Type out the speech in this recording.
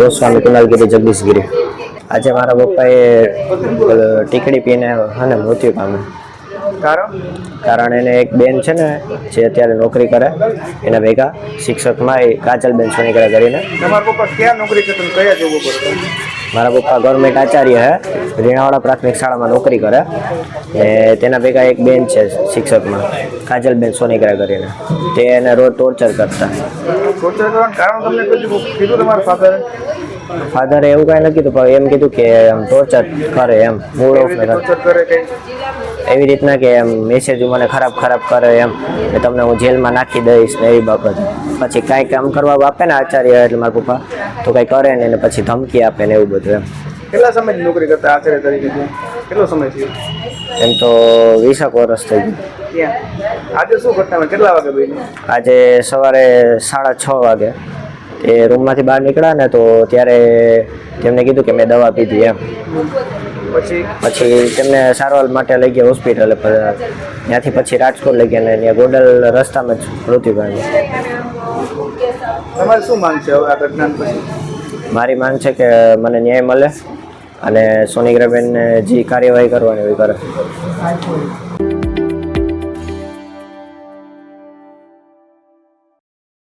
ગોસ્વામી કુનાલગીરી જગદીશગીરી આજે મારા પપ્પાએ ટીકડી પીને અને મૃત્યુ પામ્યું કારણ કારણ એને એક બેન છે ને જે અત્યારે નોકરી કરે એના ભેગા શિક્ષકમાં એ કાજલબેન સોનીકરા કરીને. તમારા પપ્પા ક્યાં નોકરી કરતા કયા જવું હતા? મારા પપ્પા ગવર્મેન્ટ આચાર્ય છે રીણાવાડા પ્રાથમિક શાળામાં નોકરી કરે. ને તેના ભેગા એક બેન છે શિક્ષકમાં કાજલબેન સોનીકરા કરીને. તે એને રોજ ટોર્ચર કરતા. ટોર્ચર કરવાનું કારણ તમને કીધું કીધું તમારા ફાધરે ફાધરે એવું કાંઈ નથી કીધું પણ એમ કીધું કે એમ ટોર્ચર કરે એમ મૂળ ઓફ કરે. એવી રીતના કે એમ મેસેજ મને ખરાબ ખરાબ કરે એમ કે તમને હું જેલમાં નાખી દઈશ ને એવી બાબત. પછી કાંઈ કામ કરવા આપે ને આચાર્ય એટલે મારા પપ્પા તો કંઈ કરે ને એને પછી ધમકી આપે ને એવું બધું એમ. કેટલા સમયની નોકરી કરતા આચાર્ય તરીકે કેટલો સમય થયો? એમ તો વીસક વર્ષ થઈ ગયું. આજે શું ઘટના કેટલા વાગે આજે સવારે સાડા છ વાગે. એ રૂમમાંથી બહાર નીકળ્યા ને તો ત્યારે તેમને કીધું કે મેં દવા પીધી એમ. પછી? પછી તેમને સારવાર માટે લઈ ગયા હોસ્પિટલે ત્યાંથી પછી રાજકોટ લઈ ગયા ને ત્યાં ગોડલ રસ્તામાં જ મૃત્યુ પામ્યું. તમારે શું માંગ છે હવે આ ઘટના પછી? મારી માંગ છે કે મને ન્યાય મળે અને સોનીગ્રાબેનને જે કાર્યવાહી કરવાની હોય કરે.